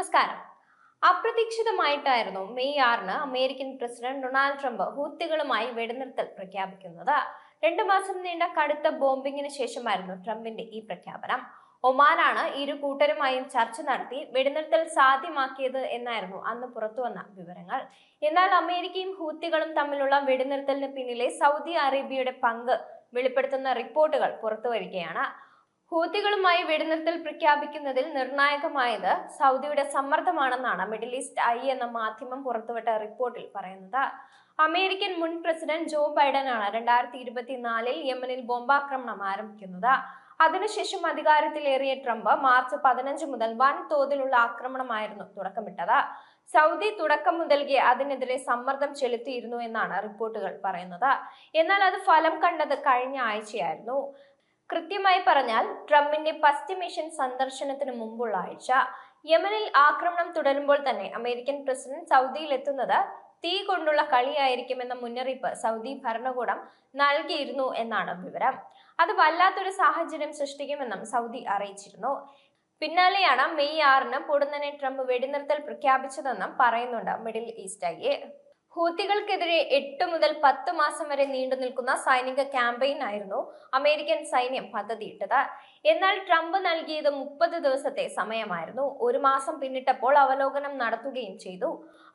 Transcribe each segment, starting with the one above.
നമസ്കാരം. അപ്രതീക്ഷിതമായിട്ടായിരുന്നു മെയ് ആറിന് അമേരിക്കൻ പ്രസിഡന്റ് ഡൊണാൾഡ് ട്രംപ് ഹൂത്തികളുമായി വെടിനിർത്തൽ പ്രഖ്യാപിക്കുന്നത്. രണ്ടു മാസം നീണ്ട കടുത്ത ബോംബിങ്ങിന് ശേഷമായിരുന്നു ട്രംപിന്റെ ഈ പ്രഖ്യാപനം. ഒമാനാണ് ഇരു കൂട്ടരുമായും ചർച്ച നടത്തി വെടിനിർത്തൽ സാധ്യമാക്കിയത് എന്നായിരുന്നു അന്ന് പുറത്തുവന്ന വിവരങ്ങൾ. എന്നാൽ അമേരിക്കയും ഹൂത്തികളും തമ്മിലുള്ള വെടിനിർത്തലിന് പിന്നിലെ സൗദി അറേബ്യയുടെ പങ്ക് വെളിപ്പെടുത്തുന്ന റിപ്പോർട്ടുകൾ പുറത്തുവരികയാണ്. ഹൂത്തികളുമായി വെടിനിർത്തൽ പ്രഖ്യാപിക്കുന്നതിൽ നിർണായകമായത് സൗദിയുടെ സമ്മർദ്ദമാണെന്നാണ് മിഡിൽ ഈസ്റ്റ് ഐ എന്ന മാധ്യമം പുറത്തുവിട്ട റിപ്പോർട്ടിൽ പറയുന്നത്. അമേരിക്കൻ മുൻ പ്രസിഡന്റ് ജോ ബൈഡനാണ് രണ്ടായിരത്തി ഇരുപത്തിനാലിൽ യമനിൽ ബോംബാക്രമണം ആരംഭിക്കുന്നത്. അതിനുശേഷം അധികാരത്തിലേറിയ ട്രംപ് മാർച്ച് പതിനഞ്ച് മുതൽ വൻ തോതിലുള്ള ആക്രമണമായിരുന്നു തുടക്കമിട്ടത്. സൗദി തുടക്കം മുതൽക്കേ അതിനെതിരെ സമ്മർദ്ദം ചെലുത്തിയിരുന്നു എന്നാണ് റിപ്പോർട്ടുകൾ പറയുന്നത്. എന്നാൽ അത് ഫലം കണ്ടത് കഴിഞ്ഞ ആഴ്ചയായിരുന്നു. കൃത്യമായി പറഞ്ഞാൽ ട്രംപിന്റെ പശ്ചിമേഷ്യൻ സന്ദർശനത്തിന് മുമ്പുള്ള ആഴ്ച യമനിൽ ആക്രമണം തുടരുമ്പോൾ തന്നെ അമേരിക്കൻ പ്രസിഡന്റ് സൗദിയിൽ എത്തുന്നത് തീ കൊണ്ടുള്ള കളിയായിരിക്കുമെന്ന മുന്നറിയിപ്പ് സൗദി ഭരണകൂടം നൽകിയിരുന്നു എന്നാണ് വിവരം. അത് വല്ലാത്തൊരു സാഹചര്യം സൃഷ്ടിക്കുമെന്നും സൗദി അറിയിച്ചിരുന്നു. പിന്നാലെയാണ് മെയ് ആറിന് പൊടുന്നനെ ട്രംപ് വെടിനിർത്തൽ പ്രഖ്യാപിച്ചതെന്നും പറയുന്നുണ്ട് മിഡിൽ ഈസ്റ്റ് ഐ ഹൂത്തികൾക്കെതിരെ എട്ട് മുതൽ പത്ത് മാസം വരെ നീണ്ടു നിൽക്കുന്ന സൈനിക ക്യാമ്പയിൻ ആയിരുന്നു അമേരിക്കൻ സൈന്യം പദ്ധതിയിട്ടത്. എന്നാൽ ട്രംപ് നൽകിയത് മുപ്പത് ദിവസത്തെ സമയമായിരുന്നു. ഒരു മാസം പിന്നിട്ടപ്പോൾ അവലോകനം നടത്തുകയും ചെയ്തു.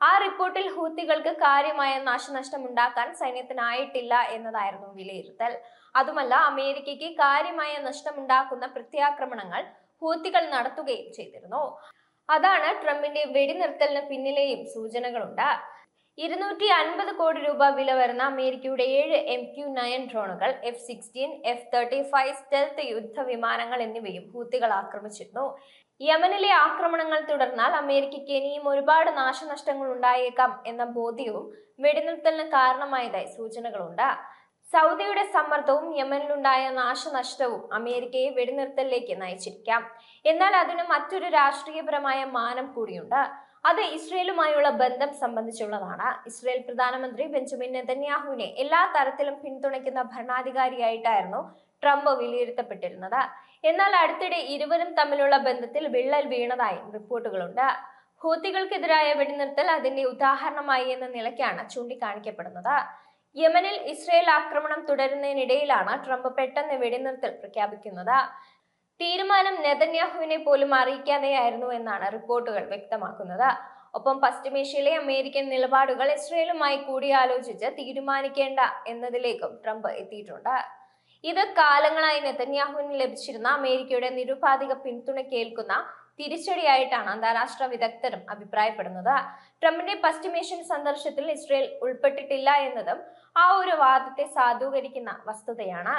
ആ റിപ്പോർട്ടിൽ ഹൂത്തികൾക്ക് കാര്യമായ നാശനഷ്ടം ഉണ്ടാക്കാൻ സൈന്യത്തിനായിട്ടില്ല എന്നതായിരുന്നു വിലയിരുത്തൽ. അതുമല്ല അമേരിക്കയ്ക്ക് കാര്യമായ നഷ്ടമുണ്ടാക്കുന്ന പ്രത്യാക്രമണങ്ങൾ ഹൂത്തികൾ നടത്തുകയും ചെയ്തിരുന്നു. അതാണ് ട്രംപിന്റെ വെടിനിർത്തലിന് പിന്നിലെയും സൂചനകളുണ്ട്. ഇരുന്നൂറ്റി അൻപത് കോടി രൂപ വില വരുന്ന അമേരിക്കയുടെ ഏഴ് എം ക്യു നയൻ ഡ്രോണുകൾ F sixteen F thirty five stealth യുദ്ധ വിമാനങ്ങൾ എന്നിവയും ഹൂത്തികൾ ആക്രമിച്ചിരുന്നു. യമനിലെ ആക്രമണങ്ങൾ തുടർന്നാൽ അമേരിക്കയ്ക്ക് ഇനിയും ഒരുപാട് നാശനഷ്ടങ്ങൾ ഉണ്ടായേക്കാം എന്ന ബോധ്യവും വെടിനിർത്തലിന് കാരണമായതായി സൂചനകളുണ്ട്. സൗദിയുടെ സമ്മർദ്ദവും യമനിലുണ്ടായ നാശനഷ്ടവും അമേരിക്കയെ വെടിനിർത്തലിലേക്ക് നയിച്ചിരിക്കാം. എന്നാൽ അതിന് മറ്റൊരു രാഷ്ട്രീയപരമായ മാനം കൂടിയുണ്ട്. അത് ഇസ്രയേലുമായുള്ള ബന്ധം സംബന്ധിച്ചുള്ളതാണ്. ഇസ്രയേൽ പ്രധാനമന്ത്രി ബെഞ്ചമിൻ നെതന്യാഹുവിനെ എല്ലാ തരത്തിലും പിന്തുണയ്ക്കുന്ന ഭരണാധികാരിയായിട്ടായിരുന്നു ട്രംപ് വിലയിരുത്തപ്പെട്ടിരുന്നത്. എന്നാൽ അടുത്തിടെ ഇരുവരും തമ്മിലുള്ള ബന്ധത്തിൽ വിള്ളൽ വീണതായി റിപ്പോർട്ടുകളുണ്ട്. ഹൂത്തികൾക്കെതിരായ വെടിനിർത്തൽ അതിന്റെ ഉദാഹരണമായി എന്ന നിലയ്ക്കാണ് ചൂണ്ടിക്കാണിക്കപ്പെടുന്നത്. യമനിൽ ഇസ്രയേൽ ആക്രമണം തുടരുന്നതിനിടയിലാണ് ട്രംപ് പെട്ടെന്ന് വെടിനിർത്തൽ പ്രഖ്യാപിക്കുന്നത്. തീരുമാനം നെതന്യാഹുവിനെ പോലും അറിയിക്കാതെയായിരുന്നു എന്നാണ് റിപ്പോർട്ടുകൾ വ്യക്തമാക്കുന്നത്. ഒപ്പം പശ്ചിമേഷ്യയിലെ അമേരിക്കൻ നിലപാടുകൾ ഇസ്രയേലുമായി കൂടിയാലോചിച്ച് തീരുമാനിക്കേണ്ട എന്നതിലേക്കും ട്രംപ് എത്തിയിട്ടുണ്ട്. ഇത് കാലങ്ങളായി നെതന്യാഹുവിന് ലഭിച്ചിരുന്ന അമേരിക്കയുടെ നിരുപാധിക പിന്തുണ കേൾക്കുന്ന തിരിച്ചടിയായിട്ടാണ് അന്താരാഷ്ട്ര വിദഗ്ധരും അഭിപ്രായപ്പെടുന്നത്. ട്രംപിന്റെ പശ്ചിമേഷ്യൻ സന്ദർശനത്തിൽ ഇസ്രയേൽ ഉൾപ്പെട്ടിട്ടില്ല എന്നതും ആ ഒരു വാദത്തെ സാധൂകരിക്കുന്ന വസ്തുതയാണ്.